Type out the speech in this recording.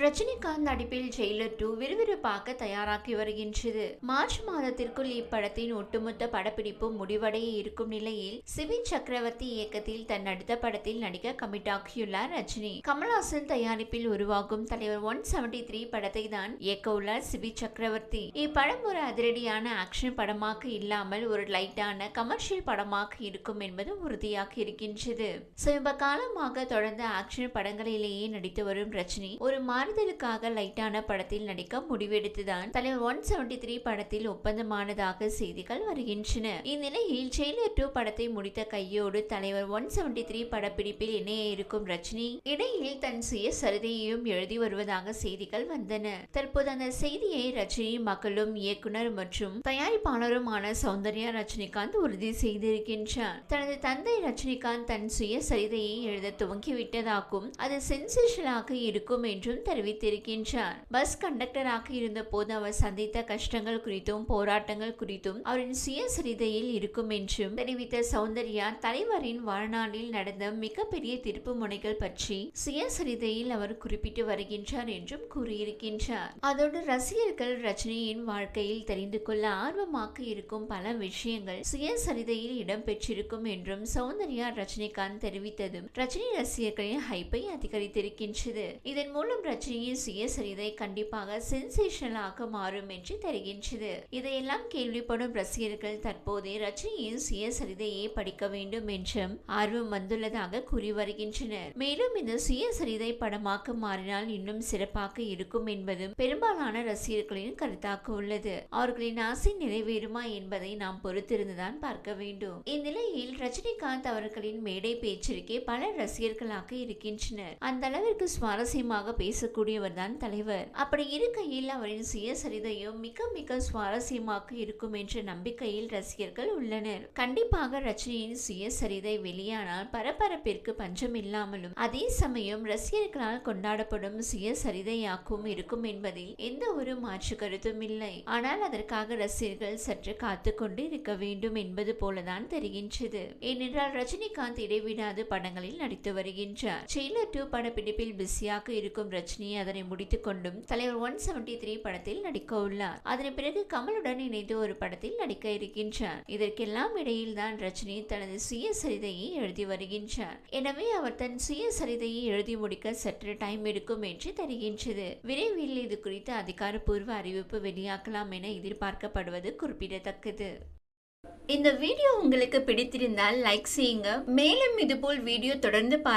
ரஜினிகாந்த் நடிப்பில் Jailer two விறுவிறுப்பாக தயாராகி வருகின்றது. மார்ச் மாதத்திற்குள் இப்படத்தின் ஒட்டுமொத்த படப்பிடிப்பு முடிவடைய இருக்கும் நிலையில் சிவி சக்கரவர்த்தி இயக்கத்தில் தன் அடுத்த படத்தில் நடிக்க கமிட் ஆகியுள்ளார் ரஜினி. கமல்ஹாசன் தயாரிப்பில் உருவாகும் தலைவர் ஒன் செவன்டி த்ரீ படத்தை தான் இயக்க உள்ளார் சிவி சக்கரவர்த்தி. இப்படம் ஒரு அதிரடியான ஆக்ஷன் படமாக இல்லாமல் ஒரு லைட்டான கமர்ஷியல் படமாக இருக்கும் என்பது உறுதியாக இருக்கின்றது. சமீப காலமாக தொடர்ந்து ஆக்ஷன் படங்களிலேயே நடித்து வரும் ரஜினி ஒரு மாறுதலுக்காக லைட்டான படத்தில் நடிக்க முடிவெடுத்துதான் தலைவர் ஒன் செவன்டி த்ரீ படத்தில் ஒப்பந்தமானதாக செய்திகள் வருகின்றன. இந்நிலையில் ஜெயிலர் டூ படத்தை முடித்த கையோடு தலைவர் ஒன் செவன்டி த்ரீ படப்பிடிப்பில் இணைய இருக்கும் ரஜினி இடையில் தன் சுய சரிதையையும் எழுதி வருவதாக செய்திகள் வந்தன. தற்போது அந்த செய்தியை ரஜினி மக்களும் இயக்குனர் மற்றும் தயாரிப்பாளருமான சௌந்தர்யா ரஜினிகாந்த் உறுதி செய்திருக்கின்றார். தனது தந்தை ரஜினிகாந்த் தன் சுய சரிதையை எழுத துவங்கிவிட்டதாகவும் அது சென்சேஷனாக இருக்கும் என்றும் தெரிவித்திருக்கின்றார். பஸ் கண்டக்டராக இருந்த போது அவர் சந்தித்த கஷ்டங்கள் குறித்தும் போராட்டங்கள் குறித்தும் அவரின் சுயசரிதையில் இருக்கும் என்றும் தெரிவித்த சௌந்தர்யா தலைவரின் வாழ்நாளில் நடந்த மிகப்பெரிய திருப்பு முனைகள் பற்றி சுயசரிதையில் அவர் குறிப்பிட்டு வருகின்றார் என்றும் கூறியிருக்கின்றார். அதோடு ரசிகர்கள் ரஜினியின் வாழ்க்கையில் தெரிந்து கொள்ள ஆர்வமாக இருக்கும் பல விஷயங்கள் சுயசரிதையில் இடம்பெற்றிருக்கும் என்றும் சௌந்தர்யா ரஜினிகாந்த் தெரிவித்ததும் ரஜினி ரசிகர்களின் ஹைப்பை அதிகரித்திருக்கின்றது. இதன் மூலம் ரஜினியின் சுயசரிதை கண்டிப்பாக சென்சேஷனலாக மாறும் என்று தெரிகின்றது. இதையெல்லாம் கேள்விப்படும் ரசிகர்கள் தற்போதே ரஜினியின் சுயசரிதையை படிக்க வேண்டும் என்றும் ஆர்வம் வந்துள்ளதாக கூறி வருகின்றனர். மேலும் இந்த சுயசரிதை படமாக மாறினால் இன்னும் சிறப்பாக இருக்கும் என்பதும் பெரும்பாலான ரசிகர்களின் கருத்தாக உள்ளது. அவர்களின் ஆசை நிறைவேறுமா என்பதை நாம் பொறுத்திருந்துதான் பார்க்க வேண்டும். இந்நிலையில் ரஜினிகாந்த் அவர்களின் மேடை பேச்சிற்கே பல ரசிகர்களாக இருக்கின்றனர். அந்த அளவிற்கு சுவாரஸ்யமாக பேச பேசக்கூடியவர் தான் தலைவர். அப்படி இருக்கையில் அவரின் சுயசரிதையும் மிக மிக சுவாரஸ்யமாக இருக்கும் என்ற நம்பிக்கையில் ரசிகர்கள் உள்ளனர். கண்டிப்பாக ரஜினியின் சுயசரிதை வெளியானால் பரபரப்பிற்கு பஞ்சம் இல்லாமலும் அதே சமயம் ரசிகர்களால் கொண்டாடப்படும் சுயசரிதையாகவும் இருக்கும் என்பதில் எந்த ஒரு மாற்று கருத்தும் இல்லை. ஆனால் அதற்காக ரசிகர்கள் சற்று காத்து கொண்டு இருக்க வேண்டும் என்பது போலதான் தெரிகின்றது. ஏனென்றால் ரஜினிகாந்த் இடைவிடாது படங்களில் நடித்து வருகின்றார். ஜெயிலர் டூ படப்பிடிப்பில் பிஸியாக இருக்கும் ரஜினி ரஜினி அதனை முடித்துக் கொண்டும் தலைவர் ஒன் செவன்டி த்ரீ படத்தில் நடிக்க உள்ளார் அதன் பிறகு கமலுடன் இணைந்து ஒரு படத்தில் நடிக்க இருக்கின்றார். இதற்கெல்லாம் இடையில் தான் ரஜினி தனது சுயசரிதையை எழுதி வருகின்றார். எனவே அவர் தன் சுயசரிதையை எழுதி முடிக்க சற்று டைம் எடுக்கும் என்று தெரிகின்றது. விரைவில் இது குறித்து அதிகாரப்பூர்வ அறிவிப்பு வெளியாகலாம் என எதிர்பார்க்கப்படுவது குறிப்பிடத்தக்கது. இந்த வீடியோ உங்களுக்கு பிடித்திருந்தால் லைக் செய்யுங்க. மேலும் இதுபோல் வீடியோ தொடர்ந்து பார்க்க